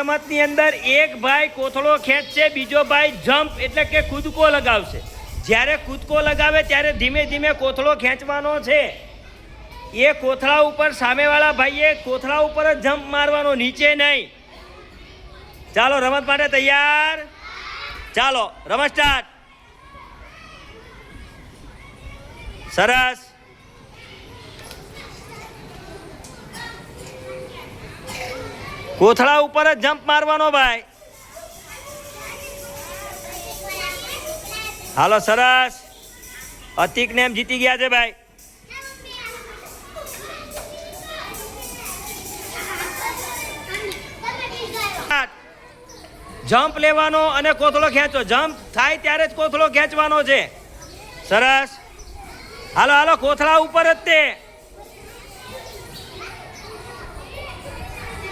રમતની અંદર એક ભાઈ કોથળો ખેંચશે, બીજો ભાઈ જમ્પ એટલે કે કૂદકો લગાવશે. જ્યારે કૂદકો લગાવે ત્યારે ધીમે ધીમે કોથળો ખેંચવાનો છે. એ કોથળા ઉપર સામેવાળા ભાઈએ કોથળા ઉપર જ જમ્પ મારવાનો, નીચે નહીં. ચાલો, રમત માટે તૈયાર? ચાલો, રમત સ્ટાર્ટ સરસ. કોથળા ઉપર જ જમ્પ મારવાનો ભાઈ. હાલો, સરસ. અતિક ને એમ જીતી ગયા છે ભાઈ. જમ્પ લેવાનો અને કોથળો ખેંચો. જમ્પ થાય ત્યારે જ કોથળો ખેંચવાનો છે. સરસ. હાલો હાલો, કોથળા ઉપર જ તે.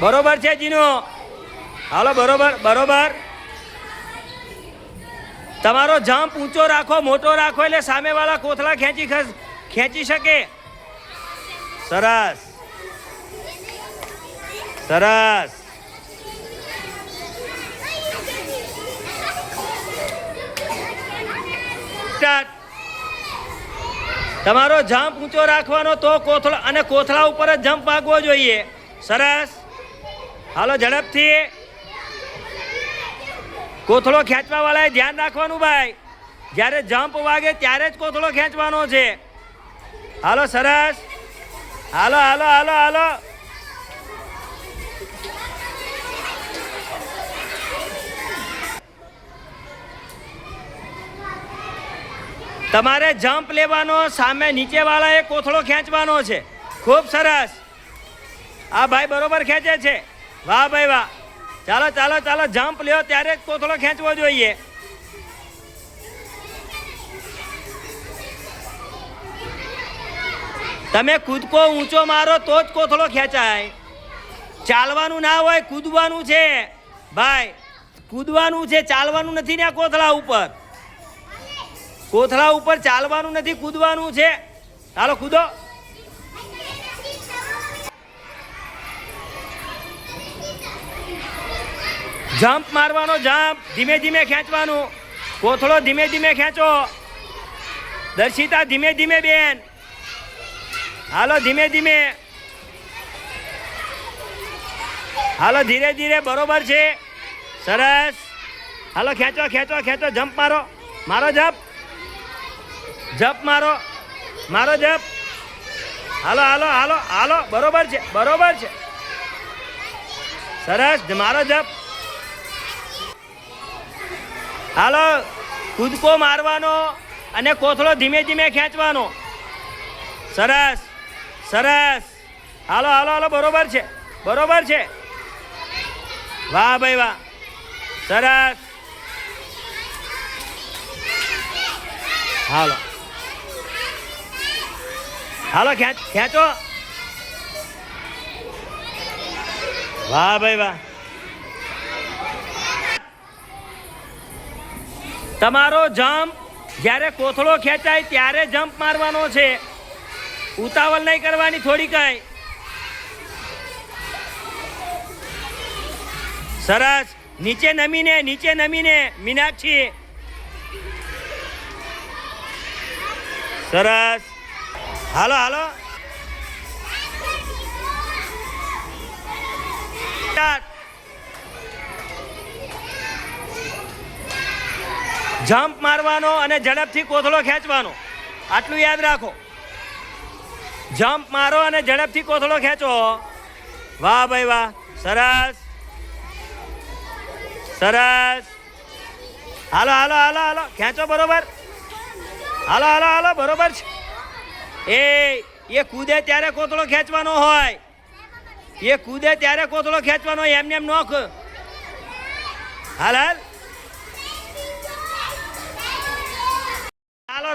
બરોબર છે જીનો? હાલો, બરોબર બરોબર. તમારો જમ્પ ઊંચો રાખો, મોટો રાખો, એટલે સામેવાળા કોથળા ખેંચી ખેંચી શકે. સરસ. સરસ. તમારો જમ્પ ઊંચો રાખવાનો તો કોથળા, અને કોથળા ઉપર જ જમ્પ વાગવો જોઈએ. સરસ. હાલો, ઝડપથી. કોથળો ખેંચવા વાળાએ ધ્યાન રાખવાનું ભાઈ. જ્યારે જમ્પ વાગે ત્યારે જ કોથળો ખેંચવાનો છે. હાલો, સરસ. હાલો હાલો હાલો હાલો. તમારે જમ્પ લેવાનો સામે નીચેવાળાએ કોથળો ખેંચવાનો છે. ખૂબ સરસ. આ ભાઈ બરોબર ખેંચે છે. વાહ ભાઈ વાહ. ચાલો ચાલો ચાલો જમ્પ લ્યો. ત્યારે કોથળો ખેંચવો જોઈએ. તમે કૂદકો ઊંચો મારો, તો જ કોથળો ખેંચાય. ચાલવાનું ના હોય, કૂદવાનું છે. ભાઈ, કૂદવાનું છે, ચાલવાનું નથી ને આ કોથળા ઉપર. કોથળા ઉપર ચાલવાનું નથી, કૂદવાનું છે. ચાલો, કૂદો. જમ્પ મારવાનો જમ્પ ધીમે ધીમે ખેંચવાનું. કોથળો ધીમે ધીમે ખેંચો. દર્શિતા ધીમે ધીમે બેન. હાલો ધીમે ધીમે. હાલો ધીરે ધીરે, બરોબર છે. સરસ. હાલો ખેંચો ખેંચો ખેંચો. જમ્પ મારો. મારો જપ. જપ મારો. મારો જપ. હાલો હાલો હાલો હાલો. બરોબર છે બરોબર છે. સરસ. મારો જપ. હાલો, કૂદકો મારવાનો અને કોથળો ધીમે ધીમે ખેંચવાનો. સરસ સરસ. હાલો હાલો હાલો, બરોબર છે બરોબર છે. વાહ ભાઈ વાહ, સરસ. હાલો. હાલો, ખેંચ, ખેંચો. વાહ ભાઈ વાહ. તમારો જમ્પ જ્યારે કોથળો ખેંચાય ત્યારે જમ્પ મારવાનો છે. ઉતાવળ નહીં કરવાની થોડી કઈ. સરસ. નીચે નમીને નીચે નમીને, મીનાક્ષી. સરસ. હાલો હાલો સ્ટાર્ટ. જમ્પ મારવાનો અને ઝડપથી કોથળો ખેંચવાનો. આટલું યાદ રાખો. જમ્પ મારો અને ઝડપથી કોથળો ખેંચો. વાહ ભાઈ વાહ. સરસ. સરસ. હાલો હાલો હાલો હાલો. ખેંચો બરોબર. હાલો હાલો હાલો, બરોબર છે. એ એ કૂદે ત્યારે કોથળો ખેંચવાનો હોય. એ કૂદે ત્યારે કોથળો ખેંચવાનો એમને એમ નોખ. હાલ હાલ.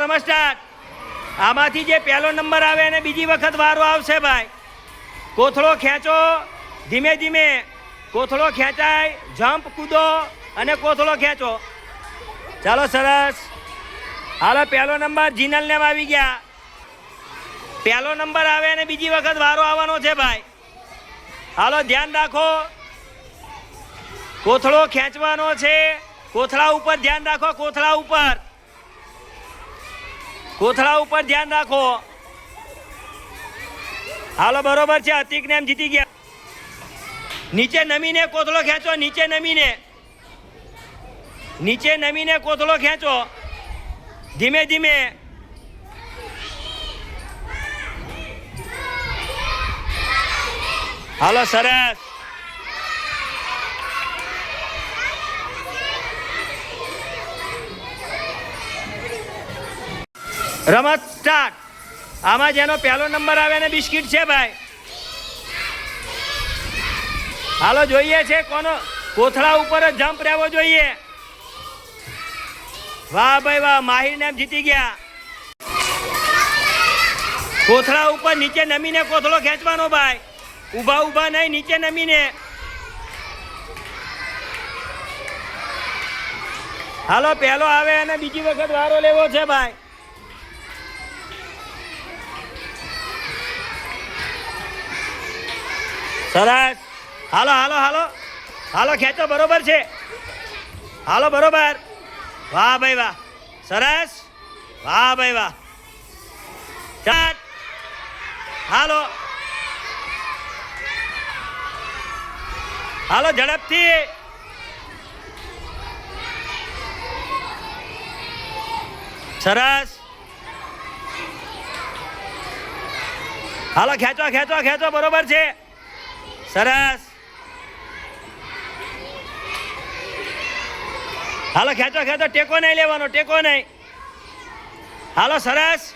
હાલો આમાંથી જે પહેલો નંબર આવે એને બીજી વખત વારો આવશે ભાઈ. કોથળો ખેંચો, ધીમે ધીમે. કોથળો ખેંચાય જમ્પ કૂદો અને કોથળો ખેંચો. ચાલો સરસ. હાલો, પહેલો નંબર જીનલ ને આવી ગયા. પહેલો નંબર આવે અને બીજી વખત વારો આવવાનો છે ભાઈ. હાલો, ધ્યાન રાખો. કોથળો ખેંચવાનો છે. કોથળા ઉપર ધ્યાન રાખો, કોથળા ઉપર. કોથળા ઉપર ધ્યાન રાખો. હાલો, બરોબર છે. અતિક ને એમ જીતી ગયા. નીચે નમીને કોથળો ખેંચો, નીચે નમીને. નીચે નમીને કોથળો ખેંચો. ધીમે ધીમે. હાલો, સરસ. રમત સ્ટાર્ટ આમાં જેનો પહેલો નંબર આવે એને બિસ્કિટ છે ભાઈ. હાલો, જોઈએ છે કોનો કોથળા ઉપર જ જમ્પ રહેવો જોઈએ. વાહ ભાઈ વાહ, માહિર ને જીતી ગયા. કોથળા ઉપર નીચે નમીને કોથળો ખેંચવાનો ભાઈ. ઊભા ઊભા નહીં, નીચે નમીને. હાલો, પહેલો આવે અને બીજી વખત વારો લેવો છે ભાઈ. સરસ. હાલો હાલો હાલો. હાલો, ખેંચો, બરોબર છે. હાલો, બરોબર. વાહ, ભાઈ, વાહ. સરસ. વાહ, ભાઈ, વાહ. ચાર હાલો. હાલો, ઝડપથી. સરસ. હાલો, ખેંચો ખેંચો ખેંચો, બરોબર છે. સરસ. હાલો, ખેંચો ખેંચો, ટેકો નહીં લેવાનો, ટેકો નહીં. હાલો, સરસ.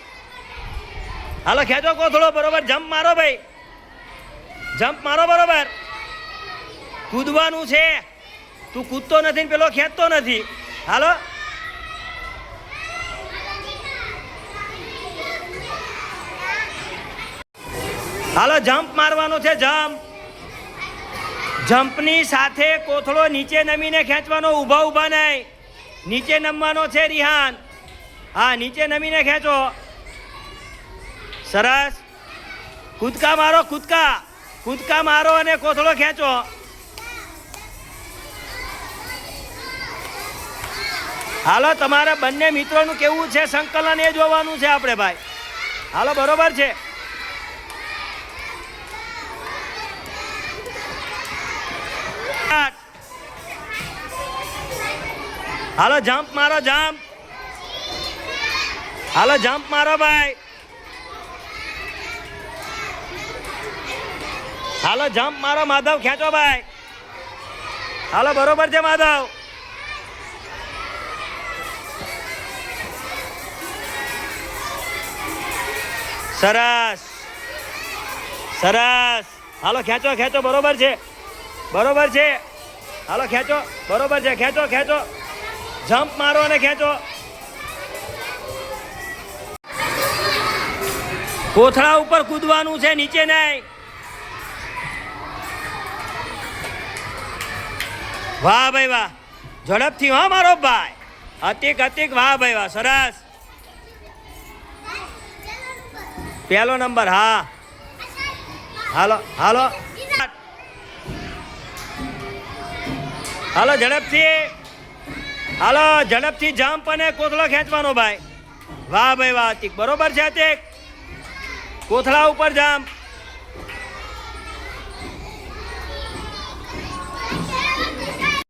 હાલો, ખેંચો કોથળો બરોબર જમ્પ મારો ભાઈ. જમ્પ મારો બરોબર. કૂદવાનું છે. તું કૂદતો નથી ને પેલો ખેંચતો નથી. હાલો. હાલો જમ્પ મારવાનો છે જમ્પ જમ્પની સાથે કોથળો નીચે નમીને ખેંચવાનો, ઊભા ઊભા નહીં. નીચે નમવાનો છે રિહાન. હા, નીચે નમીને ખેંચો. સરસ. કૂદકા મારો, કૂદકા. કૂદકા મારો અને કોથળો ખેંચો. હાલો, તમારા બંને મિત્રોનું કેવું છે? સંકલન એ જોવાનું છે આપણે, ભાઈ. હાલો, બરોબર છે. હાલો જમ્પ મારો જમ્પ હાલો જમ્પ મારો ભાઈ. હાલો જમ્પ મારો, માધવ, ખેંચો ભાઈ. હાલો, બરોબર છે, માધવ. સરસ. સરસ. હાલો, ખેંચો ખેંચો, બરોબર છે. બરોબર છે. હાલો, ખેંચો, બરોબર છે, ખેંચો ખેંચો. જમ્પ મારો અને ખેંચો. કોથળા ઉપર કૂદવાનું છે, નીચે નહીં. વાહ ભાઈ વાહ. ઝડપથી હા મારો ભાઈ. અતિક અતિક, વાહ ભાઈ વાહ, સરસ. પહેલો નંબર, હા. હાલો હાલો. હાલો, ઝડપથી. હાલો, ઝડપથી જમ્પ અને કોથળો ખેંચવાનો ભાઈ. વાહ ભાઈ, વાહ બરોબર છે તે કોથળા ઉપર જમ્પ